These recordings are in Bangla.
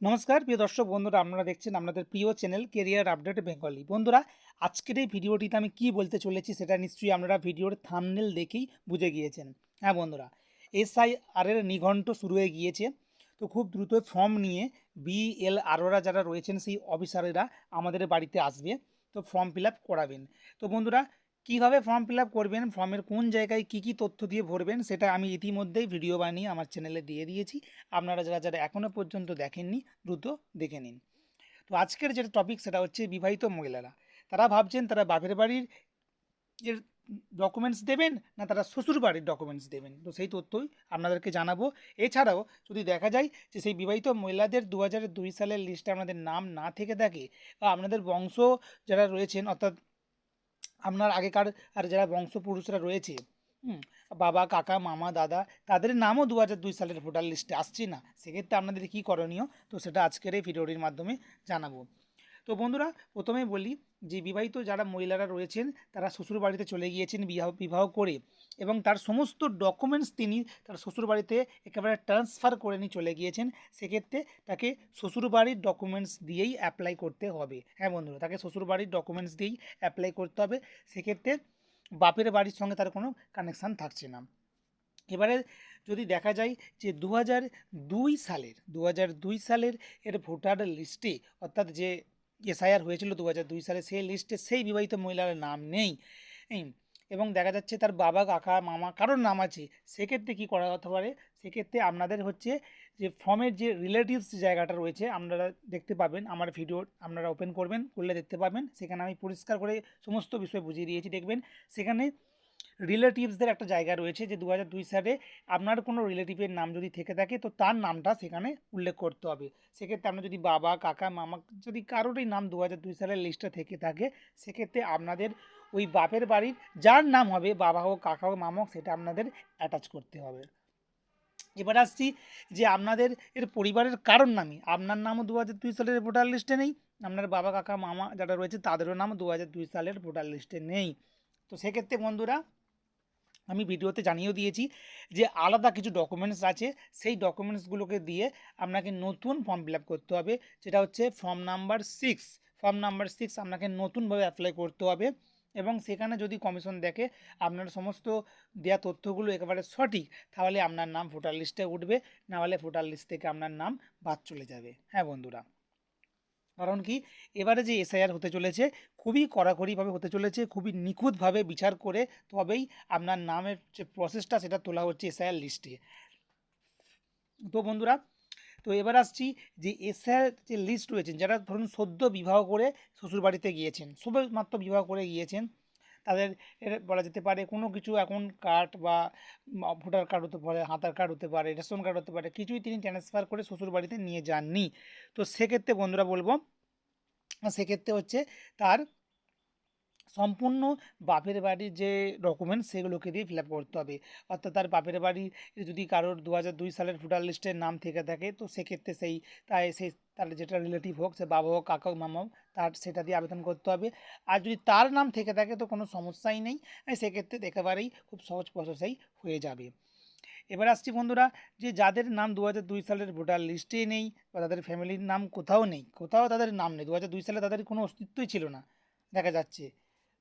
নমস্কার, প্রিয় দর্শক বন্ধুরা, আপনারা দেখছেন আপনাদের প্রিয় চ্যানেল কেরিয়ার আপডেট বেঙ্গলি বন্ধুরা, আজকের এই ভিডিওটিতে আমি কি বলতে চলেছি সেটা নিশ্চয়ই আপনারা ভিডিওর থামনেল দেখেই বুঝে গিয়েছেন। হ্যাঁ বন্ধুরা এসআইআর এর নিঘণ্ট শুরু হয়ে গিয়েছে। তো খুব দ্রুত ফর্ম নিয়ে বিএল আরোরা যারা রয়েছেন, সেই অফিসারেরা আমাদের বাড়িতে আসবে। তো ফর্ম ফিল আপ করাবেন। তো বন্ধুরা কীভাবে ফর্ম ফিল আপ করবেন ফর্মের কোন জায়গায় কী কী তথ্য দিয়ে ভরবেন, সেটা আমি ইতিমধ্যেই ভিডিও বানিয়ে আমার চ্যানেলে দিয়ে দিয়েছি। আপনারা যারা যারা এখনও পর্যন্ত দেখেননি, দ্রুত দেখে নিন। তো আজকের যেটা টপিক সেটা হচ্ছে বিবাহিত মহিলারা। তারা ভাবছেন তারা বাপের বাড়ির এর ডকুমেন্টস দেবেন না তারা শ্বশুর বাড়ির ডকুমেন্টস দেবেন? তো সেই তথ্যই আপনাদেরকে জানাব। এছাড়াও যদি দেখা যায় যে সেই বিবাহিত মহিলাদের দু দুই সালের লিস্টে আপনাদের নাম না থেকে থাকে, বা আপনাদের বংশ যারা রয়েছেন, অর্থাৎ আপনার আগেকার, আর যারা বংশপুরুষরা রয়েছে বাবা, কাকা, মামা, দাদা, তাদের নামও দু হাজার দুই সালের ভোটার লিস্টে আসছে না। সেক্ষেত্রে আপনাদের কী করণীয়? তো সেটা আজকের এই ভিডিওটির মাধ্যমে জানাব। তো বন্ধুরা, প্রথমে বলি যে বিবাহিত যারা মহিলারা রয়েছেন, তারা শ্বশুর বাড়িতে চলে গিয়েছেন বিবাহ বিবাহ করে এবং তার সমস্ত ডকুমেন্টস তিনি তার শ্বশুর বাড়িতে একেবারে ট্রান্সফার করে নিয়ে চলে গিয়েছেন। সেক্ষেত্রে তাকে শ্বশুর বাড়ির ডকুমেন্টস দিয়েই অ্যাপ্লাই করতে হবে। হ্যাঁ বন্ধুরা, তাকে শ্বশুর বাড়ির ডকুমেন্টস দিয়েই অ্যাপ্লাই করতে হবে। সেক্ষেত্রে বাপের বাড়ির সঙ্গে তার কোনো কানেকশান থাকছে না। এবারে যদি দেখা যায় যে দু দুই সালের দু দুই সালের এর ভোটার লিস্টে অর্থাৎ যে এসআইআর হয়েছিল দু হাজার দুই সালে, সেই লিস্টে সেই বিবাহিত মহিলার নাম নেই। এবং দেখা যাচ্ছে তার বাবা, কাকা, মামা কারোর নাম আছে, সেক্ষেত্রে কী করা হতে পারে? সেক্ষেত্রে আপনাদের হচ্ছে যে ফর্মের যে রিলেটিভস জায়গাটা রয়েছে, আপনারা দেখতে পাবেন। আমার ভিডিও আপনারা ওপেন করবেন করলে দেখতে পাবেন। সেখানে আমি পরিষ্কার করে সমস্ত বিষয় বুঝিয়ে দিয়েছি, দেখবেন। সেখানে রিলেটিভসদের একটা জায়গা রয়েছে যে দু হাজার দুই সালে আপনার কোনো রিলেটিভের নাম যদি থেকে থাকে, তো তার নামটা সেখানে উল্লেখ করতে হবে। সেক্ষেত্রে আপনার যদি বাবা, কাকা, মামা যদি কারোরই নাম দু হাজার দুই সালের লিস্টে থেকে থাকে, সেক্ষেত্রে আপনাদের ওই বাপের বাড়ির যার নাম হবে বাবা হোক, কাকা হোক, মামা হোক, সেটা আপনাদের অ্যাটাচ করতে হবে। এবার আসছি যে আপনাদের এর পরিবারের কারোর নামই। আপনার নামও দু হাজার দুই সালের ভোটার লিস্টে নেই, আপনার বাবা, কাকা, মামা যারা রয়েছে তাদেরও নাম দু হাজার দুই সালের ভোটার লিস্টে নেই। তো সেক্ষেত্রে বন্ধুরা আমি ভিডিওতে জানিয়েও দিয়েছি যে আলাদা কিছু ডকুমেন্টস আছে। সেই ডকুমেন্টসগুলোকে দিয়ে আপনাকে নতুন ফর্ম ফিল করতে হবে। যেটা হচ্ছে form number six form number six আপনাকে নতুনভাবে অ্যাপ্লাই করতে হবে এবং সেখানে যদি কমিশন দেখে আপনার সমস্ত দেওয়া তথ্যগুলো একেবারে সঠিক, তাহলে আপনার নাম ভোটার লিস্টে উঠবে। না হলে ভোটার লিস্ট থেকে আপনার নাম বাদ চলে যাবে। হ্যাঁ বন্ধুরা। কারণ কি? এবারে যে এসআইআর হতে চলেছে, খুবই কড়াকড়িভাবে হতে চলেছে, খুবই নিখুঁতভাবে বিচার করে তবেই আপনার নামের যে প্রসেসটা সেটা তোলা হচ্ছে এসআইআর লিস্টে তো বন্ধুরা, তো এবার আসছি যে এসআইআর যে লিস্ট রয়েছেন, যারা ধরুন সদ্য বিবাহ করে শ্বশুরবাড়িতে গিয়েছেন সবেমাত্র বিবাহ করে গিয়েছেন তাদের বলা যেতে পারে কোনো কিছু এখন কার্ড বা ভোটার কার্ড হতে পারে হাতার কার্ড হতে পারে, রেশন কার্ড হতে পারে, কিছুই তিনি ট্রান্সফার করে শ্বশুর বাড়িতে নিয়ে যাননি। তো সেক্ষেত্রে বন্ধুরা বলব, সেক্ষেত্রে হচ্ছে তার সম্পূর্ণ বাপের বাড়ির যে ডকুমেন্টস সেগুলোকে দিয়ে ফিল আপ করতে হবে। অর্থাৎ তার বাপের বাড়ি যদি কারোর দু হাজার দুই সালের ভোটার লিস্টের নাম থেকে থাকে, তো সেক্ষেত্রে সেই, তাই সেই, তার যেটা রিলেটিভ হোক, সে বাবা হোক, কাকা হোক, মামা হোক, তার সেটা দিয়ে আবেদন করতে হবে। আর যদি তার নাম থেকে থাকে, তো কোনো সমস্যাই নেই। সেক্ষেত্রে একেবারেই খুব সহজ প্রসেসেই হয়ে যাবে। এবার আসছি বন্ধুরা, যে যাদের নাম দু হাজার দুই সালের ভোটার লিস্টে নেই বা তাদের ফ্যামিলির নাম কোথাও নেই, কোথাও তাদের নাম নেই দু হাজার দুই সালে তাদের কোনো অস্তিত্বই ছিল না। দেখা যাচ্ছে।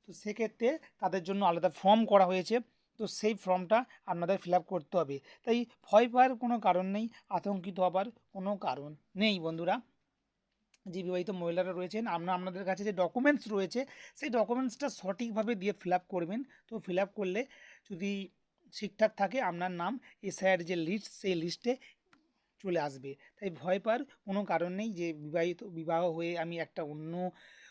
তো সেক্ষেত্রে তাদের জন্য আলাদা ফর্ম করা হয়েছে। তো সেই ফর্মটা আপনাদের ফিল করতে হবে। তাই ভয় পাওয়ার কোনো কারণ নেই, আতঙ্কিত হবার কোনো কারণ নেই বন্ধুরা। যে বিবাহিত মহিলারা রয়েছেন, আমরা আপনাদের কাছে যে ডকুমেন্টস রয়েছে, সেই ডকুমেন্টসটা সঠিকভাবে দিয়ে ফিল আপ করবেন। তো ফিল আপ করলে যদি ঠিকঠাক থাকে, আপনার নাম এসআইয়ের যে লিস্ট সেই লিস্টে চলে আসবে। তাই ভয় পাওয়ার কোনো কারণ নেই যে বিবাহিত, বিবাহ হয়ে আমি একটা অন্য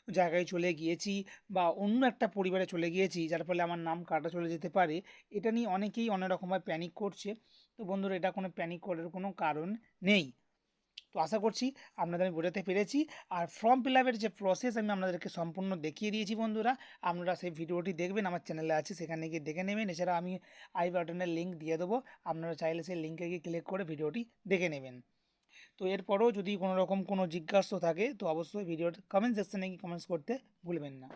জায়গায় চলে গিয়েছি বা অন্য একটা পরিবারে চলে গিয়েছি, যার ফলে আমার নাম কাটা চলে যেতে পারে, এটা নিয়ে অনেকেই অনেক রকমভাবে প্যানিক করছে। তো বন্ধুরা, এটা কোনো প্যানিক করার কোনো কারণ নেই। তো আশা করছি আপনাদের আমি বোঝাতে পেরেছি। আর ফর্ম ফিল আপের যে প্রসেস আমি আপনাদেরকে সম্পূর্ণ দেখিয়ে দিয়েছি বন্ধুরা, আপনারা সেই ভিডিওটি দেখবেন, আমার চ্যানেলে আছে, সেখানে গিয়ে দেখে নেবেন। এছাড়া আমি আই বাটনের লিঙ্ক দিয়ে দেবো, আপনারা চাইলে সেই লিঙ্কে গিয়ে ক্লিক করে ভিডিওটি দেখে নেবেন। তো এরপরেও যদি কোনো রকম কোনো জিজ্ঞাসা থাকে, তো অবশ্যই ভিডিওর কমেন্ট সেকশানে গিয়ে কমেন্টস করতে ভুলবেন না।